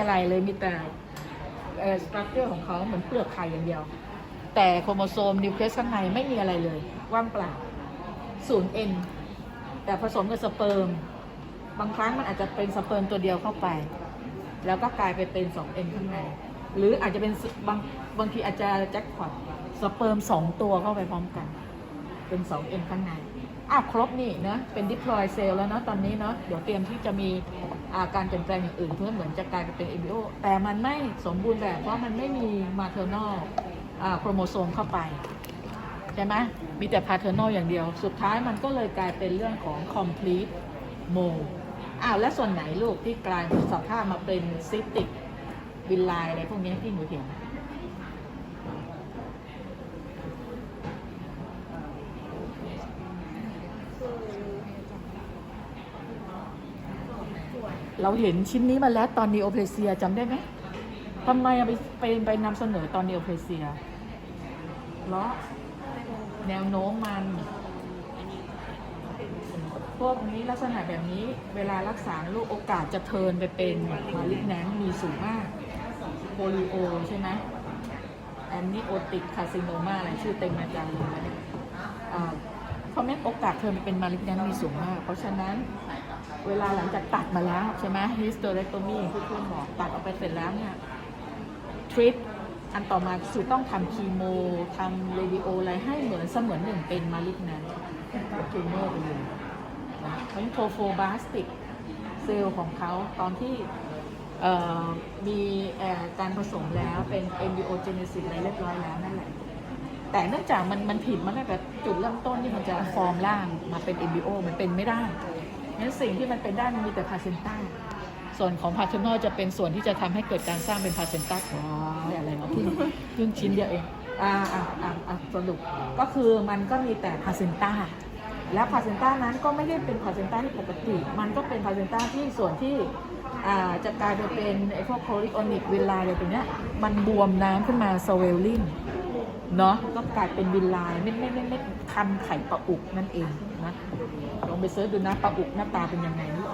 อะไรเลยมีแต่เอ่อสตรัคเจอร์ของเขาเหมือนเปลือกไข่อย่างเดียว แต่โครโมโซมนิวเคลียสข้างในไม่มีอะไรเลย ว่างเปล่าศูนย์เอ็นแต่ผสมกับสเปิร์มบางครั้งมันอาจจะเป็นสเปิร์มตัวเดียวเข้าไป แล้วก็กลายไปเป็นสองเอ็นข้างใน หรืออาจจะเป็นบางบางทีอาจจะแจ็คพอตสเปิร์มสองตัวเข้าไปพร้อมกัน เป็นสองเอ็นข้างในอ้าวครบนี่นะเป็นดิพลอยเซลแล้วเนาะตอนนี้เนาะเดี๋ยวเตรียมที่จะมี การเปลี่ยนแปลงอย่างอื่นเพื่อเหมือนจะกลายไปเป็นเอ o แต่มันไม่สมบูรณ์แบบเพราะมันไม่มีมาเทอร์นอลโครโมโซมเข้าไป ใช่ไหมมีแต่พาเทอร์นอลอย่างเดียว สุดท้ายมันก็เลยกลายเป็นเรื่องของ complete m o อ้าวแล้วส่วนไหนลูกที่กลายสภาพมาเป็นซิติกวินไลอะไรพวกนี้ที่หนูเห็น เราเห็นชิ้นนี้มาแล้วตอนนีโอเพลเซียจำได้ไหมทำไมไปไปไปนำเสนอตอนนีโอเพลเซียเพราะแนวโน้มมันพวกนี้ลักษณะแบบนี้เวลารักษาลูกโอกาสจะเทินไปเป็นมาลิกแนนมีสูงมากโปลิโอใช่ไหมแอนนิโอติกคาซิโนมาอะไรชื่อเต็มอาจารย์เลยนะอ่าเพราะแม้โอกาสเทินไปเป็นมาลิกแนนมีสูงมาก เพราะฉะนั้น เวลาหลังจากตัดมาแล้วใช่ไหมฮิสโตเรคโตมีที่เพื่อนบอกตัดออกไปเสร็จแล้วเนี่ย ทริปอันต่อมาคือต้องทำคีโมทำเรดิโออะไรให้เหมือนเสมือนหนึ่งเป็นมาลิกแนนทูเมอร์ไปเลยนะเพราะฉะนั้นโทโฟบาสติกเซลล์ของเขาตอนที่มีการผสมแล้วเป็น embryogenesis อะไรเรียบร้อยแล้วนั่นแหละ แต่เนื่องจากมันมันผิดมาตั้งแต่จุดเริ่มต้นที่มันจะฟอร์มร่างมาเป็น embryo มันเป็นไม่ได้ งั้นสิ่งที่มันเป็นได้มันมีแต่พาเซนต้าส่วนของพาเทอร์นอลจะเป็นส่วนที่จะทำให้เกิดการสร้างเป็นพาเซนต้าว้ายอะไรเนาะเพิ่งเพิ่งชิ้นเดียวเองอ่าอ่าอ่าสรุปก็คือมันก็มีแต่พาเซนต้าและพาเซนต้านั้นก็ไม่ได้เป็นพาเซนต้าที่ปกติ มันก็เป็นพาเซนต้าที่ส่วนที่จะกลายไปเป็นไอพวกโคลิโอนิกเวลลาอะไรตัวเนี้ยมันบวมน้ำขึ้นมาสเวลลิง เนาะก็กลายเป็นวินไลน์เม็ดเม็ดเม็ดเม็ดคันไข่ปลาอุกนั่นเองนะลองไปเสิร์ชดูนะปลาอุกหน้าตาเป็นยังไงอะ